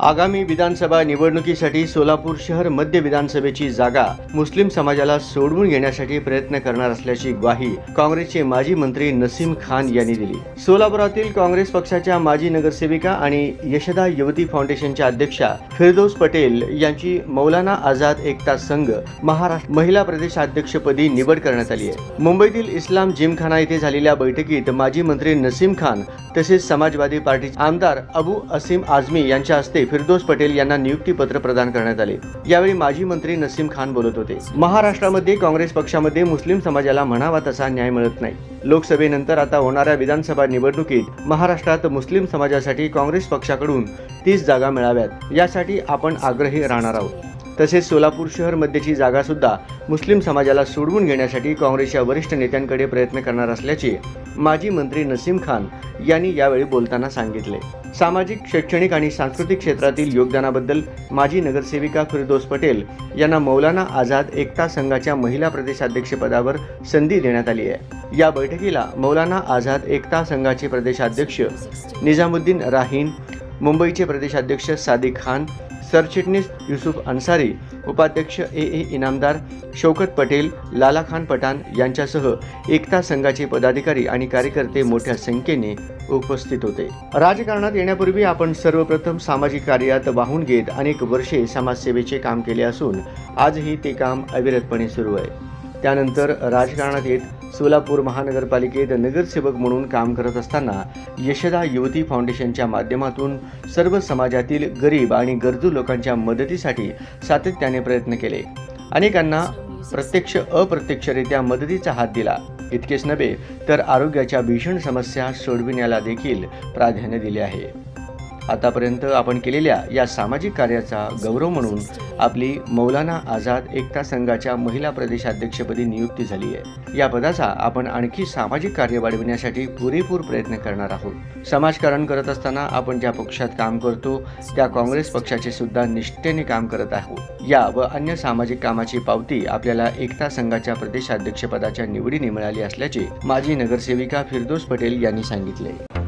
आगामी विधानसभा निवडणुकीसाठी सोलापूर शहर मध्य विधानसभेची जागा मुस्लिम समाजाला सोडवून घेण्यासाठी प्रयत्न करणार असल्याची ग्वाही काँग्रेसचे माजी मंत्री नसीम खान यांनी दिली. सोलापुरातील काँग्रेस पक्षाच्या माजी नगरसेविका आणि यशदा युवती फाउंडेशनच्या अध्यक्षा फिरदोस पटेल यांची मौलाना आझाद एकता संघ महाराष्ट्र महिला प्रदेशाध्यक्षपदी निवड करण्यात आली आहे. मुंबईतील इस्लाम जिमखाना येथे झालेल्या बैठकीत माजी मंत्री नसीम खान तसेच समाजवादी पार्टीचे आमदार अबू असीम आझमी यांच्या हस्ते फिरदोस पटेल यांना नियुक्तीपत्र प्रदान करण्यात आले. यावेळी माजी मंत्री नसीम खान बोलत होते. महाराष्ट्रामध्ये काँग्रेस पक्षामध्ये मुस्लिम समाजाला म्हणावा तसा न्याय मिळत नाही. लोकसभेनंतर आता होणाऱ्या विधानसभा निवडणुकीत महाराष्ट्रात मुस्लिम समाजासाठी काँग्रेस पक्षाकडून तीस जागा मिळाव्यात. यासाठी आपण आग्रही राहणार आहोत. तसेच सोलापूर शहर मध्येची जागा सुद्धा मुस्लिम समाजाला सोडवून घेण्यासाठी काँग्रेसच्या वरिष्ठ नेत्यांकडे प्रयत्न करणार असल्याचे माजी मंत्री नसीम खान यांनी यावेळी बोलताना सांगितले. सामाजिक शैक्षणिक आणि सांस्कृतिक क्षेत्रातील योगदानाबद्दल माजी नगरसेविका फिरदोस पटेल यांना मौलाना आझाद एकता संघाच्या महिला प्रदेशाध्यक्षपदावर संधी देण्यात आली आहे. या बैठकीला मौलाना आझाद एकता संघाचे प्रदेशाध्यक्ष निजामुद्दीन राहीन मुंबईचे प्रदेशाध्यक्ष सादिक खान सरचिटणीस युसुफ अन्सारी उपाध्यक्ष ए ए इनामदार शौकत पटेल लाला खान पठाण यांच्यासह एकता संघाचे पदाधिकारी आणि कार्यकर्ते मोठ्या संख्येने उपस्थित होते. राजकारणात येण्यापूर्वी आपण सर्वप्रथम सामाजिक कार्यात वाहून घेत अनेक वर्षे समाजसेवेचे काम केले असून आजही ते काम अविरतपणे सुरू आहे. त्यानंतर राजकारणात येत सोलापूर महानगरपालिकेत नगरसेवक म्हणून काम करत असताना यशदा युवती फाउंडेशनच्या माध्यमातून सर्व समाजातील गरीब आणि गरजू लोकांच्या मदतीसाठी सातत्याने प्रयत्न केले. अनेकांना प्रत्यक्ष अप्रत्यक्षरित्या मदतीचा हात दिला. इतकेच नव्हे तर आरोग्याच्या भीषण समस्या सोडविण्याला देखील प्राधान्य दिले आहे. आतापर्यंत आपण केलेल्या या सामाजिक कार्याचा गौरव म्हणून आपली मौलाना आझाद एकता संघाच्या महिला प्रदेशाध्यक्षपदी नियुक्ती झाली आहे. या पदाचा आपण आणखी सामाजिक कार्य वाढविण्यासाठी पुरेपूर प्रयत्न करणार आहोत. समाजकारण करत असताना आपण ज्या पक्षात काम करतो त्या काँग्रेस पक्षाचे सुद्धा निष्ठेने काम करत आहोत. या व अन्य सामाजिक कामाची पावती आपल्याला एकता संघाच्या प्रदेशाध्यक्षपदाच्या निवडीने मिळाली असल्याचे माजी नगरसेविका फिरदोस पटेल यांनी सांगितले.